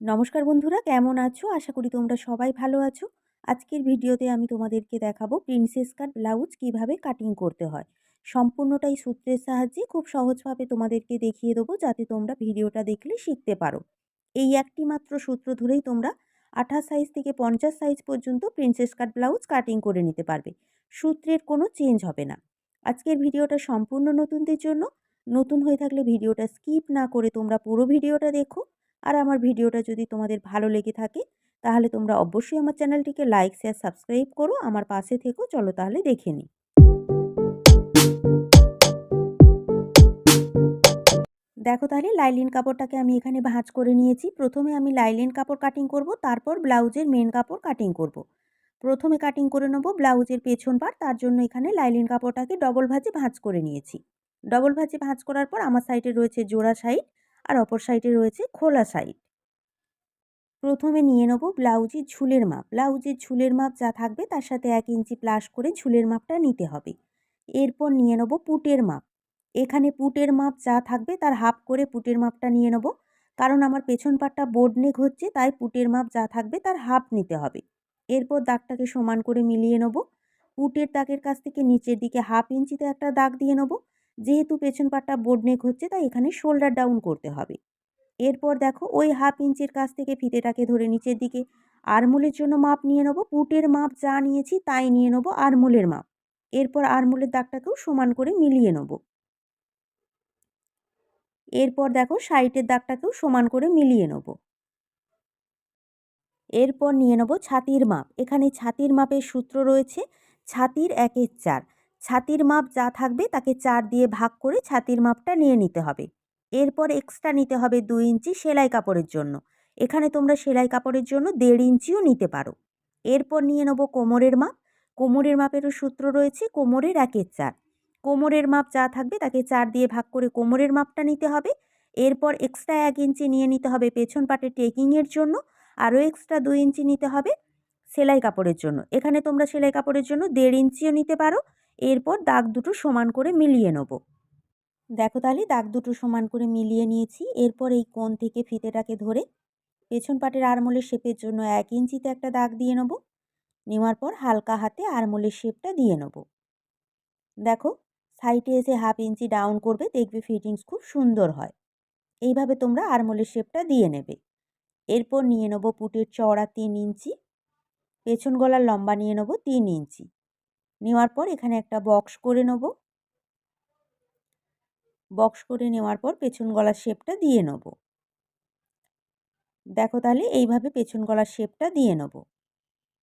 নমস্কার বন্ধুরা, কেমন আছো? আশা করি তোমরা সবাই ভালো আছো। আজকের ভিডিওতে আমি তোমাদেরকে দেখাবো প্রিন্সেস কাট ব্লাউজ কীভাবে কাটিং করতে হয়। সম্পূর্ণটাই সূত্রের সাহায্যে খুব সহজভাবে তোমাদেরকে দেখিয়ে দেবো, যাতে তোমরা ভিডিওটা দেখলে শিখতে পারো। এই একটি মাত্র সূত্র ধরেই তোমরা আঠাশ সাইজ থেকে পঞ্চাশ সাইজ পর্যন্ত প্রিন্সেস কাট ব্লাউজ কাটিং করে নিতে পারবে। সূত্রের কোনো চেঞ্জ হবে না। আজকের ভিডিওটা সম্পূর্ণ নতুনদের জন্য। নতুন হয়ে থাকলে ভিডিওটা স্কিপ না করে তোমরা পুরো ভিডিওটা দেখো। আর আমার ভিডিওটা যদি তোমাদের ভালো লেগে থাকে, তাহলে তোমরা অবশ্যই আমার চ্যানেলটিকে লাইক শেয়ার সাবস্ক্রাইব করো, আমার পাশে থেকো, চলো তাহলে দেখে নিই। দেখো তাহলে লাইলিন কাপড়টাকে আমি এখানে ভাঁজ করে নিয়েছি। প্রথমে আমি লাইলিন কাপড় কাটিং করব, তারপর ব্লাউজের মেন কাপড় কাটিং করব। প্রথমে কাটিং করে নেব ব্লাউজের পেছন পার তার জন্য এখানে লাইলিন কাপড়টাকে ডবল ভাজে ভাঁজ করে নিয়েছি। ডবল ভাজে ভাঁজ করার পর আমার সাইডে রয়েছে জোড়া সাইড আর অপর সাইডে রয়েছে খোলা সাইড। প্রথমে নিয়ে নেব ব্লাউজের ঝুলের মাপ। ব্লাউজের ঝুলের মাপ যা থাকবে তার সাথে এক ইঞ্চি প্লাস করে ঝুলের মাপটা নিতে হবে। এরপর নিয়ে নেব পুটের মাপ। এখানে পুটের মাপ যা থাকবে তার হাফ করে পুটের মাপটা নিয়ে নেব। কারণ আমার পেছন পাটটা বোর্ড নেক হচ্ছে, তাই পুটের মাপ যা থাকবে তার হাফ নিতে হবে। এরপর দাগটাকে সমান করে মিলিয়ে নেব। পুটের দাগের কাছ থেকে নিচের দিকে হাফ ইঞ্চিতে একটা দাগ দিয়ে নেব। যেহেতু পেছন পাটটা বোর্ড নেক হচ্ছে, তাই এখানে শোল্ডার ডাউন করতে হবে। এরপর দেখো, ওই হাফ ইঞ্চির কাছ থেকে ফিতেটাকে ধরে নিচের দিকে। আরমুলের জন্য মাপ নিয়ে নেব, পুটের মাপ যা নিয়েছি তাই নিয়ে নেব আরমুলের মাপ। এরপর আরমুলের দাগটাকেও সমান করে মিলিয়ে নেব। এরপর দেখো সাইটের দাগটাকেও সমান করে মিলিয়ে নেব। এরপর নিয়ে নেব ছাতির মাপ। এখানে ছাতির মাপের সূত্র রয়েছে, ছাতির একের চার। ছাতির মাপ যা থাকবে তাকে চার দিয়ে ভাগ করে ছাতির মাপটা নিয়ে নিতে হবে। এরপর এক্সট্রা নিতে হবে দুই ইঞ্চি সেলাই কাপড়ের জন্য। এখানে তোমরা সেলাই কাপড়ের জন্য দেড় ইঞ্চিও নিতে পারো। এরপর নিয়ে নেব কোমরের মাপ। কোমরের মাপেরও সূত্র রয়েছে, কোমরের একের চার। কোমরের মাপ যা থাকবে তাকে চার দিয়ে ভাগ করে কোমরের মাপটা নিতে হবে। এরপর এক্সট্রা এক ইঞ্চি নিয়ে নিতে হবে পেছন পাটে টেকিংয়ের জন্য। আরও এক্সট্রা দুই ইঞ্চি নিতে হবে সেলাই কাপড়ের জন্য। এখানে তোমরা সেলাই কাপড়ের জন্য দেড় ইঞ্চিও নিতে পারো। এরপর দাগ দুটো সমান করে মিলিয়ে নেব। দেখো তাহলে, দাগ দুটো সমান করে মিলিয়ে নিয়েছি। এরপর এই কোণ থেকে ফিতেটাকে ধরে পেছন পাটের আরমোলের শেপের জন্য এক ইঞ্চিতে একটা দাগ দিয়ে নেব। নেওয়ার পর হালকা হাতে আরমোলের শেপটা দিয়ে নেব। দেখো, সাইডে এসে হাফ ইঞ্চি ডাউন করবে, দেখবে ফিটিংস খুব সুন্দর হয়। এইভাবে তোমরা আরমোলের শেপটা দিয়ে নেবে। এরপর নিয়ে নেব পুটের চওড়া তিন ইঞ্চি, পেছন গলার লম্বা নিয়ে নেব তিন ইঞ্চি। নেওয়ার পর এখানে একটা বক্স করে নেব। বক্স করে নেওয়ার পর পেছন গলার শেপটা দিয়ে নেব। দেখো তাহলে এইভাবে পেছন গলার শেপটা দিয়ে নেব।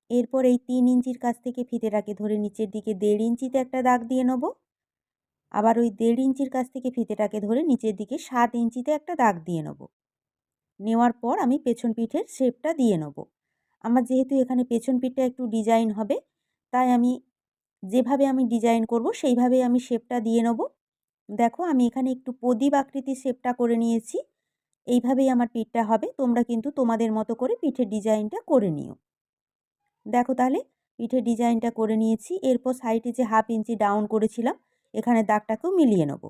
এরপর এই তিন ইঞ্চির কাছ থেকে ফিতেটাকে ধরে নিচের দিকে দেড় ইঞ্চিতে একটা দাগ দিয়ে নেব। আবার ওই দেড় ইঞ্চির কাছ থেকে ফিতেটাকে ধরে নিচের দিকে সাত ইঞ্চিতে একটা দাগ দিয়ে নেব। নেওয়ার পর আমি পেছন পিঠের শেপটা দিয়ে নেব। আমার যেহেতু এখানে পেছন পিঠটা একটু ডিজাইন হবে, তাই আমি যেভাবে আমি ডিজাইন করব সেইভাবেই আমি শেপটা দিয়ে নেব। দেখো, আমি এখানে একটু প্রদীপ আকৃতির শেপটা করে নিয়েছি। এইভাবেই আমার পিঠটা হবে। তোমরা কিন্তু তোমাদের মতো করে পিঠের ডিজাইনটা করে নিও। দেখো তাহলে, পিঠের ডিজাইনটা করে নিয়েছি। এরপর সাইডে যে হাফ ইঞ্চি ডাউন করেছিলাম, এখানে দাগটাকেও মিলিয়ে নেব।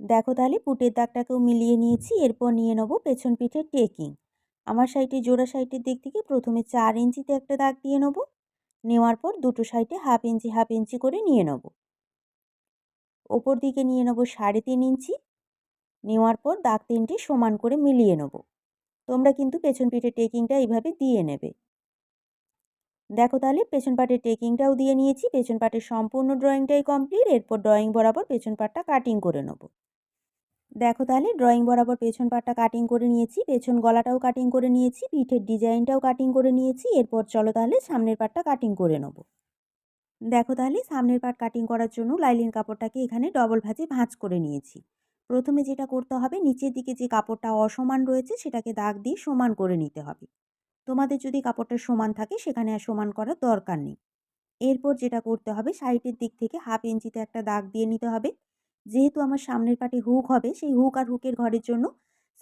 দেখো তাহলে, পুটের দাগটাকেও মিলিয়ে নিয়েছি। এরপর নিয়ে নেব পেছন পিঠের টেকিং আমার সাইডে জোড়া সাইডের দিক থেকে প্রথমে চার ইঞ্চিতে একটা দাগ দিয়ে নেব। নেওয়ার পর দুটো সাইডে হাফ ইঞ্চি হাফ ইঞ্চি করে নিয়ে নেব। ওপর দিকে নিয়ে নেব সাড়ে তিন ইঞ্চি। নেওয়ার পর দাগ তিনটি সমান করে মিলিয়ে নেব। তোমরা কিন্তু পেছন পিঠে টেকিংটা এইভাবে দিয়ে নেবে। দেখো তাহলে, পেছন পাটের টেকিংটাও দিয়ে নিয়েছি, পেছন পাটের সম্পূর্ণ ড্রয়িংটাই কমপ্লিট। এরপর ড্রয়িং বরাবর পেছন পাটটা কাটিং করে নেব। দেখো তাহলে ড্রয়িং বরাবর পেছন পাটটা কাটিং করে নিয়েছি, পেছন গলাটাও কাটিং করে নিয়েছি, পিঠের ডিজাইনটাও কাটিং করে নিয়েছি, এরপর চলো তাহলে সামনের পাটটা কাটিং করে নেব। দেখো তাহলে, সামনের পাট কাটিং করার জন্য লাইলিন কাপড়টাকে এখানে ডবল ভাজে ভাঁজ করে নিয়েছি। প্রথমে যেটা করতে হবে, নিচের দিকে যে কাপড়টা অসমান রয়েছে, সেটাকে দাগ দিয়ে সমান করে নিতে হবে। তোমাদের যদি কাপড়টা সমান থাকে, সেখানে আর সমান করার দরকার নেই। এরপর যেটা করতে হবে সাইডের দিক থেকে হাফ ইঞ্চিতে একটা দাগ দিয়ে নিতে হবে। যেহেতু আমার সামনের পাটে হুক হবে, সেই হুক আর হুকের ঘরের জন্য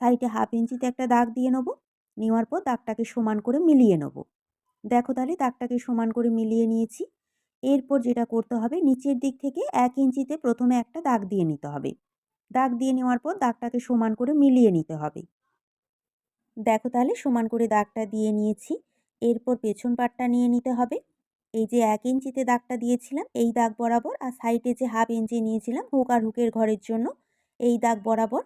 সাইডে হাফ ইঞ্চিতে একটা দাগ দিয়ে নেব। নেওয়ার পর দাগটাকে সমান করে মিলিয়ে নেব। দেখো তাহলে দাগটাকে সমান করে মিলিয়ে নিয়েছি। এরপর যেটা করতে হবে, নিচের দিক থেকে এক ইঞ্চিতে প্রথমে একটা দাগ দিয়ে নিতে হবে। দাগ দিয়ে নেওয়ার পর দাগটাকে সমান করে মিলিয়ে নিতে হবে। দেখো তাহলে সমান করে দাগটা দিয়ে নিয়েছি। এরপর পেছন পাটটা নিয়ে নিতে হবে। এই যে এক ইঞ্চিতে দাগটা দিয়েছিলাম, এই দাগ বরাবর আর সাইডে যে হাফ ইঞ্চি নিয়েছিলাম হুক আর হুকের ঘরের জন্য, এই দাগ বরাবর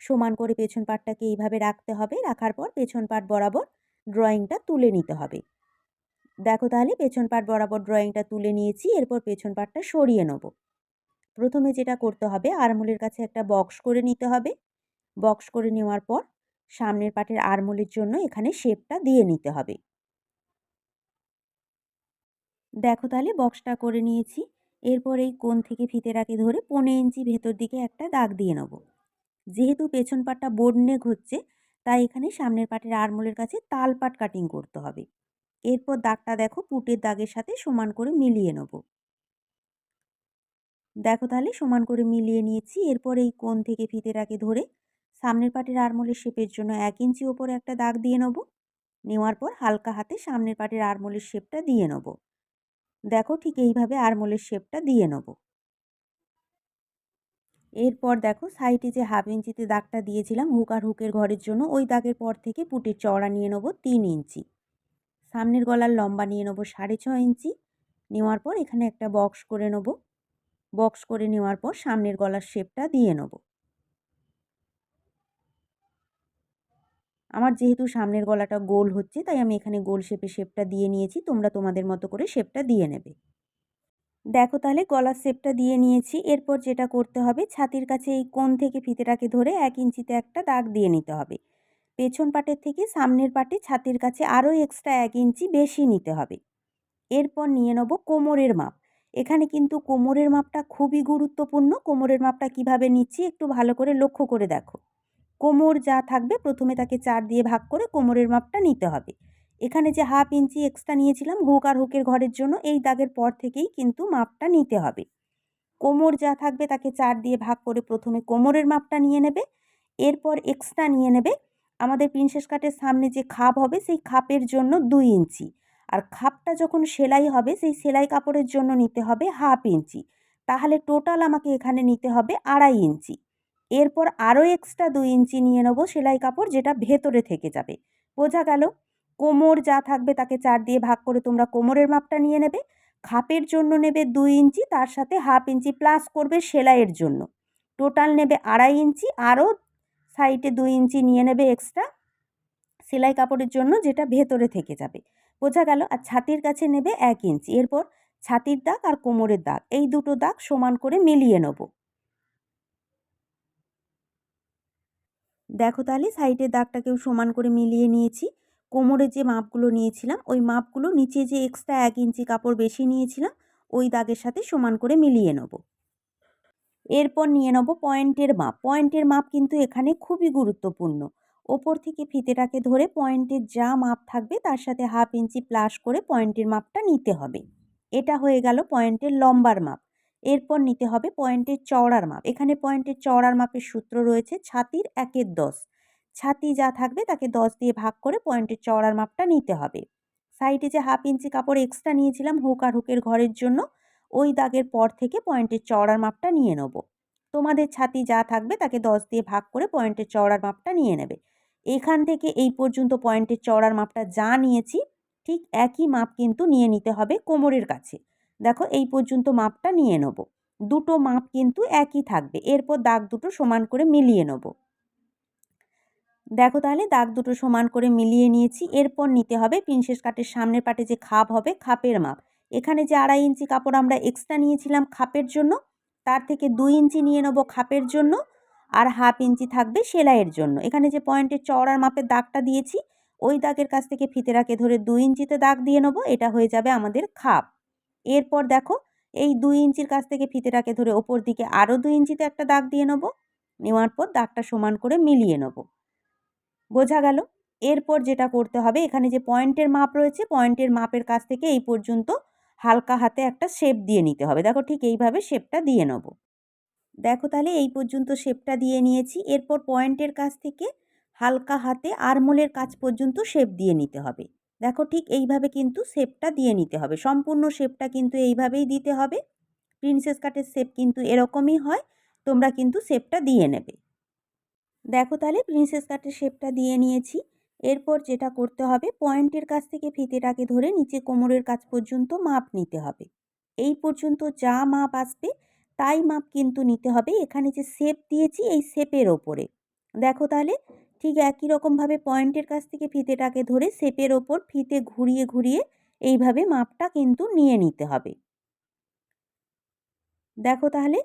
সমান করে পেছন পাটটাকে এইভাবে রাখতে হবে। রাখার পর পেছন পাট বরাবর ড্রয়িংটা তুলে নিতে হবে। দেখো তাহলে পেছন পাট বরাবর ড্রয়িংটা তুলে নিয়েছি, এরপর পেছন পাটটা সরিয়ে নেব। প্রথমে যেটা করতে হবে, আরমোলের কাছে একটা বক্স করে নিতে হবে। বক্স করে নেওয়ার পর সামনের পাটের আরমোলের জন্য এখানে শেপটা দিয়ে নিতে হবে। দেখো তাহলে বক্সটা করে নিয়েছি। এরপর এই কোণ থেকে ফিতেরাকে ধরে পনেরো ইঞ্চি ভেতর দিকে একটা দাগ দিয়ে নেব। যেহেতু পেছন পাটটা বোর্ড নেক হচ্ছে তাই এখানে সামনের পাটের আরমোলের কাছে তাল পাট কাটিং করতে হবে। এরপর দাগটা দেখো পুটের দাগের সাথে সমান করে মিলিয়ে নেব। দেখো তাহলে সমান করে মিলিয়ে নিয়েছি। এরপর এই কোণ থেকে ফিতেরাকে ধরে সামনের পাটের আরমোলের শেপের জন্য এক ইঞ্চি ওপরে একটা দাগ দিয়ে নেব। নেওয়ার পর হালকা হাতে সামনের পাটের আরমোলের শেপটা দিয়ে নেব। দেখো ঠিক এইভাবে আরমোলের শেপটা দিয়ে নেব। এরপর দেখো সাইডে যে হাফ ইঞ্চিতে দাগটা দিয়েছিলাম হুক আর হুকের ঘরের জন্য, ওই দাগের পর থেকে পুটের চওড়া নিয়ে নেব তিন ইঞ্চি। সামনের গলার লম্বা নিয়ে নেব সাড়ে ছ ইঞ্চি। নেওয়ার পর এখানে একটা বক্স করে নেব। বক্স করে নেওয়ার পর সামনের গলার শেপটা দিয়ে নেব। আমার যেহেতু সামনের গলাটা গোল হচ্ছে, তাই আমি এখানে গোল শেপে শেপটা দিয়ে নিয়েছি, তোমরা তোমাদের মতো করে শেপটা দিয়ে নেবে। দেখো তাহলে গলার শেপটা দিয়ে নিয়েছি, এরপর যেটা করতে হবে, ছাতির কাছে এই কোণ থেকে ফিতেটাকে ধরে এক ইঞ্চিতে একটা দাগ দিয়ে নিতে হবে। পেছন পাটের থেকে সামনের পাটে ছাতির কাছে আরও এক্সট্রা এক ইঞ্চি বেশি নিতে হবে। এরপর নিয়ে নেব কোমরের মাপ। এখানে কিন্তু কোমরের মাপটা খুবই গুরুত্বপূর্ণ, কোমরের মাপটা কীভাবে নিচ্ছি একটু ভালো করে লক্ষ্য করে দেখো। কোমর যা থাকবে প্রথমে তাকে চার দিয়ে ভাগ করে কোমরের মাপটা নিতে হবে। এখানে যে হাফ ইঞ্চি এক্সট্রা নিয়েছিলাম হুক আর হুকের ঘরের জন্য এই দাগের পর থেকেই কিন্তু মাপটা নিতে হবে। কোমর যা থাকবে তাকে চার দিয়ে ভাগ করে প্রথমে কোমরের মাপটা নিয়ে নেবে, এরপর এক্সট্রা নিয়ে নেবে। আমাদের প্রিন্সেস কাটের সামনে যে খাপ হবে সেই খাপের জন্য দুই ইঞ্চি। আর খাপটা যখন সেলাই হবে সেই সেলাই কাপড়ের জন্য নিতে হবে হাফ ইঞ্চি। তাহলে টোটাল আমাকে এখানে নিতে হবে আড়াই ইঞ্চি। এরপর আরও এক্সট্রা দুই ইঞ্চি নিয়ে নেব সেলাই কাপড় যেটা ভেতরে থেকে যাবে। বোঝা গেল? কোমর যা থাকবে তাকে চার দিয়ে ভাগ করে তোমরা কোমরের মাপটা নিয়ে নেবে। খাপের জন্য নেবে দুই ইঞ্চি, তার সাথে হাফ ইঞ্চি প্লাস করবে সেলাইয়ের জন্য। টোটাল নেবে আড়াই ইঞ্চি, আরও সাইডে দুই ইঞ্চি নিয়ে নেবে এক্সট্রা সেলাই কাপড়ের জন্য যেটা ভেতরে থেকে যাবে। বোঝা গেল? আর ছাতির কাছে নেবে এক ইঞ্চি। এরপর ছাতির দাগ আর কোমরের দাগ, এই দুটো দাগ সমান করে মিলিয়ে নেব। দেখো তাহলে সাইডের দাগটাকেও সমান করে মিলিয়ে নিয়েছি। কোমরের যে মাপগুলো নিয়েছিলাম, ওই মাপগুলো নিচে যে এক্সট্রা এক ইঞ্চি কাপড় বেশি নিয়েছিলাম, ওই দাগের সাথে সমান করে মিলিয়ে নেব। এরপর নিয়ে নেব পয়েন্টের মাপ। পয়েন্টের মাপ কিন্তু এখানে খুবই গুরুত্বপূর্ণ। ওপর থেকে ফিতেটাকে ধরে পয়েন্টের যা মাপ থাকবে, তার সাথে হাফ ইঞ্চি প্লাস করে পয়েন্টের মাপটা নিতে হবে। এটা হয়ে গেল পয়েন্টের লম্বার মাপ। এরপর নিতে হবে পয়েন্টের চওড়ার মাপ। এখানে পয়েন্টের চওড়ার মাপের সূত্র রয়েছে ছাতির একের দশ। ছাতি যা থাকবে তাকে দশ দিয়ে ভাগ করে পয়েন্টের চওড়ার মাপটা নিতে হবে। সাইডে যে হাফ ইঞ্চি কাপড় এক্সট্রা নিয়েছিলাম হুক আর হুকের ঘরের জন্য, ওই দাগের পর থেকে পয়েন্টের চওড়ার মাপটা নিয়ে নেব। তোমাদের ছাতি যা থাকবে তাকে দশ দিয়ে ভাগ করে পয়েন্টের চওড়ার মাপটা নিয়ে নেবে। এখান থেকে এই পর্যন্ত পয়েন্টের চওড়ার মাপটা যা নিয়েছি, ঠিক একই মাপ কিন্তু নিয়ে নিতে হবে কোমরের কাছে। দেখো এই পর্যন্ত মাপটা নিয়ে নেব। দুটো মাপ কিন্তু একই থাকবে। এরপর দাগ দুটো সমান করে মিলিয়ে নেব। দেখো তাহলে দাগ দুটো সমান করে মিলিয়ে নিয়েছি। এরপর নিতে হবে প্রিন্সেস কাটের সামনের পাটে যে খাপ হবে, খাপের মাপ। এখানে যে আড়াই ইঞ্চি কাপড় আমরা এক্সট্রা নিয়েছিলাম খাপের জন্য, তার থেকে দুই ইঞ্চি নিয়ে নেব খাপের জন্য আর হাফ ইঞ্চি থাকবে সেলাইয়ের জন্য। এখানে যে পয়েন্টের চওড়ার মাপের দাগটা দিয়েছি, ওই দাগের কাছ থেকে ফিতেরাকে ধরে দুই ইঞ্চিতে দাগ দিয়ে নেব, এটা হয়ে যাবে আমাদের খাপ। এরপর দেখো, এই দুই ইঞ্চির কাছ থেকে ফিতেটাকে ধরে ওপর দিকে আরও দুই ইঞ্চিতে একটা দাগ দিয়ে নেব। নেওয়ার পর দাগটা সমান করে মিলিয়ে নেব। বোঝা গেল? এরপর যেটা করতে হবে, এখানে যে পয়েন্টের মাপ রয়েছে পয়েন্টের মাপের কাছ থেকে এই পর্যন্ত হালকা হাতে একটা শেপ দিয়ে নিতে হবে। দেখো ঠিক এইভাবে শেপটা দিয়ে নেব। দেখো তাহলে এই পর্যন্ত শেপটা দিয়ে নিয়েছি। এরপর পয়েন্টের কাছ থেকে হালকা হাতে আরমোলের কাছ পর্যন্ত শেপ দিয়ে নিতে হবে। দেখো ঠিক এইভাবে কিন্তু শেপটা দিয়ে নিতে হবে। সম্পূর্ণ শেপটা কিন্তু এইভাবেই দিতে হবে। প্রিন্সেস কাটের শেপ কিন্তু এরকমই হয়, তোমরা কিন্তু শেপটা দিয়ে নেবে। দেখো তাহলে প্রিন্সেস কাটের শেপটা দিয়ে নিয়েছি। এরপর যেটা করতে হবে, পয়েন্টের কাছ থেকে ফিতেটাকে ধরে নিচে কোমরের কাছ পর্যন্ত মাপ নিতে হবে। এই পর্যন্ত যা মাপ আসবে, তাই মাপ কিন্তু নিতে হবে। এখানে যে শেপ দিয়েছি, এই শেপের ওপরে। দেখো তাহলে ঠিক একই রকমভাবে পয়েন্টের কাছ থেকে ফিতেটাকে ধরে শেপের ওপর ফিতে ঘুরিয়ে ঘুরিয়ে এইভাবে মাপটা কিন্তু নিয়ে নিতে হবে। দেখো তাহলে,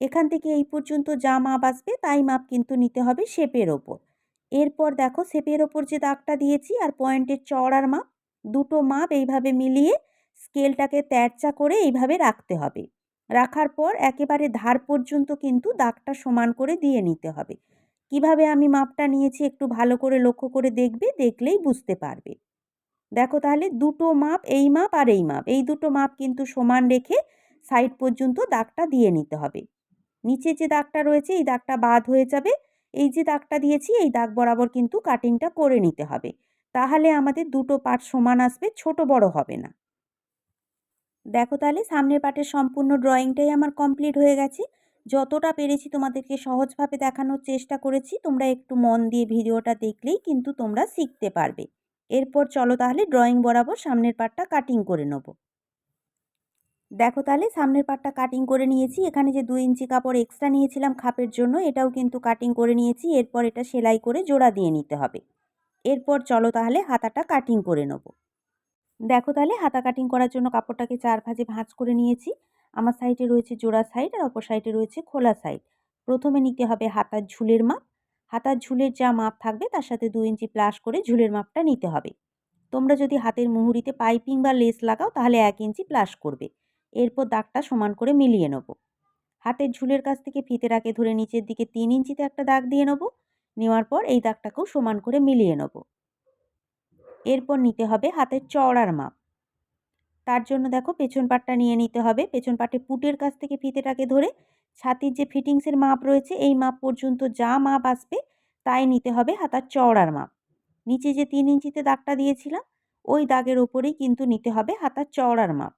এখান থেকে এই পর্যন্ত যা মাপ আসবে তাই মাপ কিন্তু নিতে হবে শেপের ওপর। এরপর দেখো শেপের ওপর যে দাগটা দিয়েছি আর পয়েন্টের চড়ার মাপ, দুটো মাপ এইভাবে মিলিয়ে স্কেলটাকে তেরচা করে এইভাবে রাখতে হবে। রাখার পর একেবারে ধার পর্যন্ত কিন্তু দাগটা সমান করে দিয়ে নিতে হবে। কীভাবে আমি মাপটা নিয়েছি একটু ভালো করে লক্ষ্য করে দেখবে, দেখলেই বুঝতে পারবে। দেখো তাহলে দুটো মাপ, এই মাপ আর এই মাপ। এই দুটো মাপ কিন্তু সমান রেখে সাইড পর্যন্ত দাগটা দিয়ে নিতে হবে। নিচে যে দাগটা রয়েছে, এই দাগটা বাদ হয়ে যাবে। এই যে দাগটা দিয়েছি, এই দাগ বরাবর কিন্তু কাটিংটা করে নিতে হবে। তাহলে আমাদের দুটো পার্ট সমান আসবে, ছোট বড় হবে না। দেখো তাহলে সামনের পার্টের সম্পূর্ণ ড্রয়িংটাই আমার কমপ্লিট হয়ে গেছে। যতটা পেরেছি তোমাদেরকে সহজভাবে দেখানোর চেষ্টা করেছি, তোমরা একটু মন দিয়ে ভিডিওটা দেখলেই কিন্তু তোমরা শিখতে পারবে। এরপর চলো তাহলে ড্রয়িং বরাবর সামনের পার্টটা কাটিং করে নেব। দেখো তাহলে সামনের পার্টটা কাটিং করে নিয়েছি, এখানে যে দুই ইঞ্চি কাপড় এক্সট্রা নিয়েছিলাম খাপের জন্য, এটাও কিন্তু কাটিং করে নিয়েছি, এরপর এটা সেলাই করে জোড়া দিয়ে নিতে হবে। এরপর চলো তাহলে হাতাটা কাটিং করে নেব। দেখো তাহলে হাতা কাটিং করার জন্য কাপড়টাকে চার ভাজে ভাঁজ করে নিয়েছি। আমার সাইডে রয়েছে জোড়া সাইড আর অপর সাইডে রয়েছে খোলা সাইড প্রথমে নিতে হবে হাতার ঝুলের মাপ। হাতার ঝুলের যা মাপ থাকবে তার সাথে দু ইঞ্চি প্লাস করে ঝুলের মাপটা নিতে হবে। তোমরা যদি হাতের মুহুরিতে পাইপিং বা লেস লাগাও তাহলে এক ইঞ্চি প্লাস করবে। এরপর দাগটা সমান করে মিলিয়ে নেব। হাতের ঝুলের কাছ থেকে ফিতে ফিতেটাকে ধরে নিচের দিকে তিন ইঞ্চিতে একটা দাগ দিয়ে নেব। নেওয়ার পর এই দাগটাকেও সমান করে মিলিয়ে নেব। এরপর নিতে হবে হাতের চওড়ার মাপ। তার জন্য দেখো পেছন পাটটা নিয়ে নিতে হবে। পেছন পাটে পুটের কাছ থেকে ফিতেটাকে ধরে ছাতির যে ফিটিংসের মাপ রয়েছে, এই মাপ পর্যন্ত যা মাপ আসবে তাই নিতে হবে হাতার চওড়ার মাপ। নিচে যে তিন ইঞ্চিতে দাগটা দিয়েছিলাম, ওই দাগের ওপরেই কিন্তু নিতে হবে হাতার চওড়ার মাপ।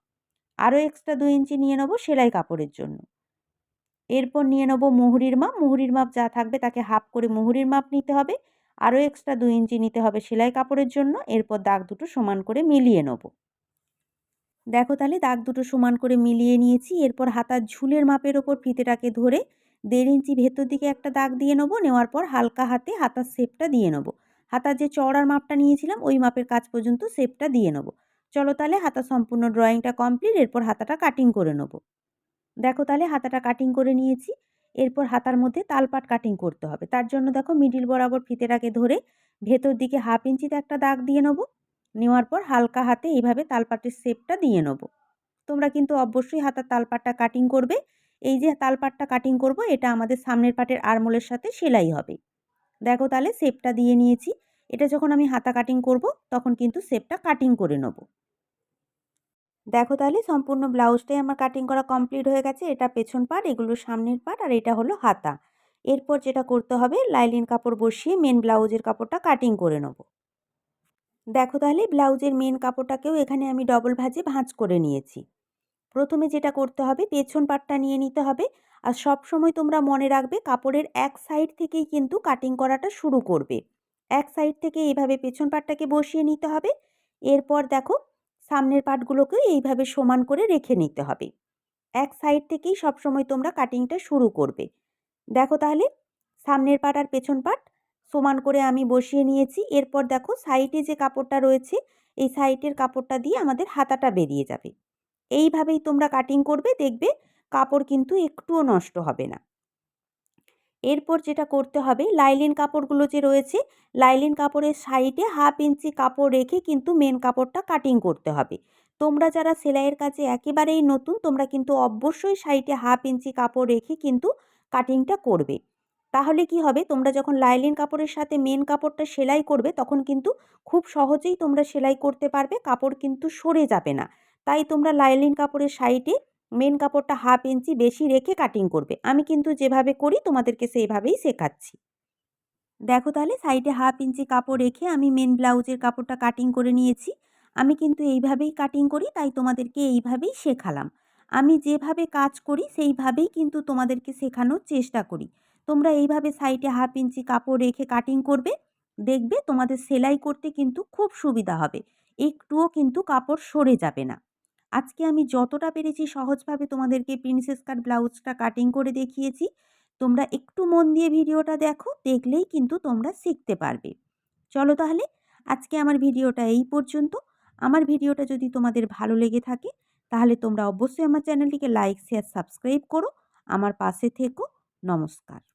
আরও এক্সট্রা দুই ইঞ্চি নিয়ে নেব সেলাই কাপড়ের জন্য। এরপর নিয়ে নেব মুহুরির মাপ। মুহুরির মাপ যা থাকবে তাকে হাফ করে মুহুরির মাপ নিতে হবে। আরও এক্সট্রা দুই ইঞ্চি নিতে হবে সেলাই কাপড়ের জন্য। এরপর দাগ দুটো সমান করে মিলিয়ে নেব। দেখো তাহলে দাগ দুটো সমান করে মিলিয়ে নিয়েছি। এরপর হাতার ঝুলের মাপের ওপর ফিতেটাকে ধরে দেড় ইঞ্চি ভেতর দিকে একটা দাগ দিয়ে নেব, নেওয়ার পর হালকা হাতে হাতার শেপটা দিয়ে নেব। হাতার যে চওড়ার মাপটা নিয়েছিলাম, ওই মাপের কাজ পর্যন্ত শেপটা দিয়ে নেব। চলো তাহলে হাতা সম্পূর্ণ ড্রয়িংটা কমপ্লিট, এরপর হাতাটা কাটিং করে নেব। দেখো তাহলে হাতাটা কাটিং করে নিয়েছি, এরপর হাতার মধ্যে তালপাট কাটিং করতে হবে। তার জন্য দেখো মিডিল বরাবর ফিতেটাকে ধরে ভেতর দিকে হাফ ইঞ্চিতে একটা দাগ দিয়ে নেব। নেওয়ার পর হালকা হাতে এইভাবে তালপাটের শেপটা দিয়ে নেব। তোমরা কিন্তু অবশ্যই হাতার তালপাটটা কাটিং করবে। এই যে তালপাটটা কাটিং করব, এটা আমাদের সামনের পাটের আরমোলের সাথে সেলাই হবে। দেখো তাহলে শেপটা দিয়ে নিয়েছি। এটা যখন আমি হাতা কাটিং করব, তখন কিন্তু শেপটা কাটিং করে নেব। দেখো তাহলে সম্পূর্ণ ব্লাউজটাই আমার কাটিং করা কমপ্লিট হয়ে গেছে। এটা পেছন পাট, এগুলো সামনের পাট, আর এটা হলো হাতা। এরপর যেটা করতে হবে, লাইলিন কাপড় বসিয়ে মেন ব্লাউজের কাপড়টা কাটিং করে নেব। দেখো তাহলে ব্লাউজের মেন কাপড়টাকেও এখানে আমি ডবল ভাজে ভাঁজ করে নিয়েছি। প্রথমে যেটা করতে হবে, পেছন পাটটা নিয়ে নিতে হবে আর সব সময় তোমরা মনে রাখবে কাপড়ের এক সাইড থেকেই কিন্তু কাটিং করাটা শুরু করবে। এক সাইড থেকে এইভাবে পেছন পাটটাকে বসিয়ে নিতে হবে। এরপর দেখো সামনের পাটগুলোকে এইভাবে সমান করে রেখে নিতে হবে। এক সাইড থেকেই সবসময় তোমরা কাটিংটা শুরু করবে। দেখো তাহলে সামনের পাট আর পেছন পাট সমান করে আমি বসিয়ে নিয়েছি। এরপর দেখো সাইডে যে কাপড়টা রয়েছে, এই সাইডের কাপড়টা দিয়ে আমাদের হাতাটা বেরিয়ে যাবে। এইভাবেই তোমরা কাটিং করবে, দেখবে কাপড় কিন্তু একটুও নষ্ট হবে না। এরপর যেটা করতে হবে, লাইলিন কাপড়গুলো যে রয়েছে, লাইলিন কাপড়ের সাইডে হাফ ইঞ্চি কাপড় রেখে কিন্তু মেন কাপড়টা কাটিং করতে হবে। তোমরা যারা সেলাইয়ের কাজে একেবারেই নতুন, তোমরা কিন্তু অবশ্যই সাইডে হাফ ইঞ্চি কাপড় রেখে কিন্তু কাটিংটা করবে। তাহলে কি হবে? তোমরা যখন লাইলিন কাপড়ের সাথে মেন কাপড়টা সেলাই করবে, তখন কিন্তু খুব সহজেই তোমরা সেলাই করতে পারবে, কাপড় কিন্তু সরে যাবে না। তাই তোমরা লাইলিন কাপড়ের সাইডে মেন কাপড়টা হাফ ইঞ্চি বেশি রেখে কাটিং করবে। আমি কিন্তু যেভাবে করি, তোমাদেরকে সেইভাবেই শেখাচ্ছি। দেখো তাহলে সাইডে হাফ ইঞ্চি কাপড় রেখে আমি মেন ব্লাউজের কাপড়টা কাটিং করে নিয়েছি। আমি কিন্তু এইভাবেই কাটিং করি, তাই তোমাদেরকে এইভাবেই শেখালাম। আমি যেভাবে কাজ করি, সেইভাবেই কিন্তু তোমাদেরকে শেখানোর চেষ্টা করি। তোমরা এইভাবে সাইডে হাফ ইঞ্চি কাপড় রেখে কাটিং করবে, দেখবে তোমাদের সেলাই করতে কিন্তু খুব সুবিধা হবে। একটুও কিন্তু কাপড় সরে যাবে না। আজকে আমি যতটা পেরেছি সহজভাবে তোমাদেরকে প্রিন্সেস কাট ব্লাউজটা কাটিং করে দেখিয়েছি। তোমরা একটু মন দিয়ে ভিডিওটা দেখো, দেখলেই কিন্তু তোমরা শিখতে পারবে। চলো তাহলে, আজকে আমার ভিডিওটা এই পর্যন্ত। আমার ভিডিওটা যদি তোমাদের ভালো লেগে থাকে, তাহলে তোমরা অবশ্যই আমার চ্যানেলটিকে লাইক, শেয়ার, সাবস্ক্রাইব করো। আমার পাশে থেকো। নমস্কার।